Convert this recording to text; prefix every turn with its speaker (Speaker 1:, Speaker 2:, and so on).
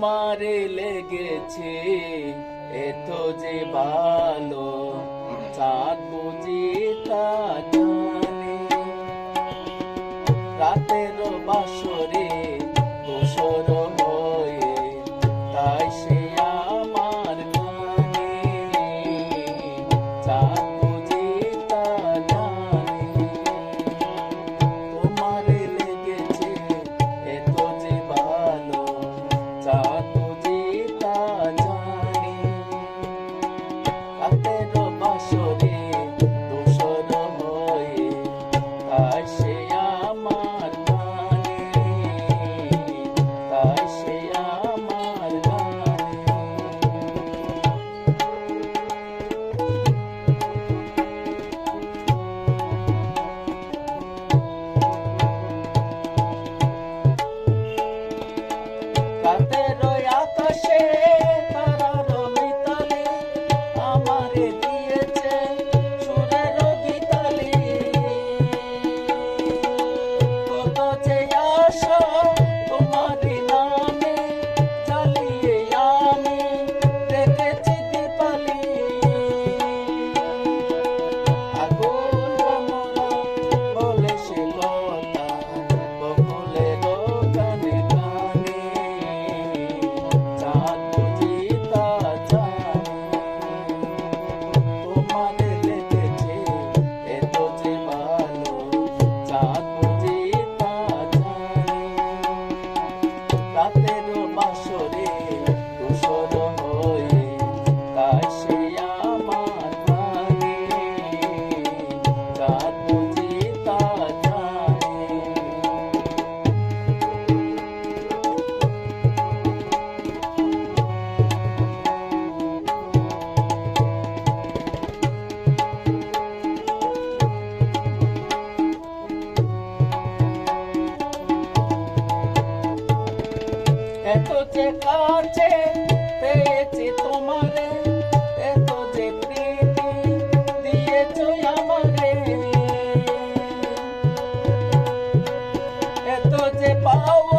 Speaker 1: তোমারে লেগেছে এত যে ভালো চাঁদ বুঝি তা এত যে কাছে পেয়েছি তোমারে এত যে প্রীতি দিয়েছ আমারে। এত যে পাওয়া